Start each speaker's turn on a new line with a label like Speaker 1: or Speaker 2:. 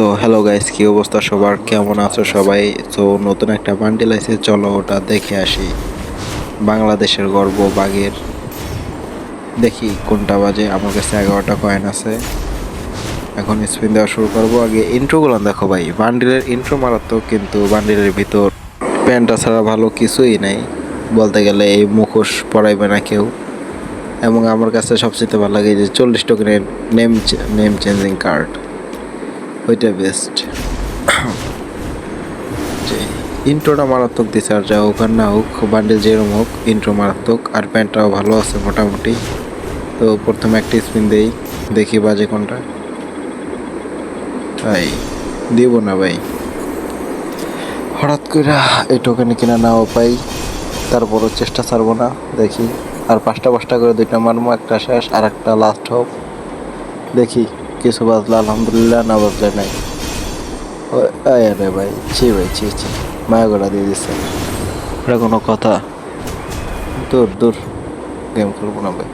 Speaker 1: So hello guys কি অবস্থা সবার? কেমন আছো সবাই? তো নতুন একটা বান্ডিল আছে চলো ওটা দেখে আসি। বাংলাদেশের গর্ব বাগের দেখি কোনটা বাজে, আমার কাছে এগারোটা কয়েন আছে। এখন স্পিন দেওয়া শুরু করব। আগে ইন্ট্রোগুলো দেখো ভাই। বান্ডিলের ইন্ট্রো মারাত্মক, কিন্তু বান্ডিলের ভিতর প্যান্টটা ছাড়া ভালো কিছুই নাই। বলতে গেলে এই মুখোশ পরাইবে না কেউ। এবং আমার কাছে সবচেয়ে ভালো লাগে যে চল্লিশ টোকেনের নেম নেম চেঞ্জিং কার্ড ওইটা বেস্ট ইন্ট্রোটা মারাত্মক দিছে আর যা হোক আর না হোক বান্ডেল যেরকম হোক ইন্ট্রো মারাত্মক, আর প্যান্টটাও ভালো আছে মোটামুটি। তো প্রথমে একটা স্পিন দেই, দেখি বাজে কোনটা। তাই দিব না ভাই। হঠাৎ করে এই টোকেন কিনা নাও পাই, তারপরও চেষ্টা ছাড়বো না, দেখি। আর পাঁচটা পাঁচটা করে দুইটা মারমো, একটা শেষ, আর একটা লাস্ট হোক দেখি। কিছু বাজলো, আলহামদুলিল্লাহ না বাজলে নাই। আরে ভাই, ছি ভাই, ছি ছি, মায়া গোড়া দিয়ে দিচ্ছে এটা কোনো কথা। দূর দূর গেম খেলব না ভাই।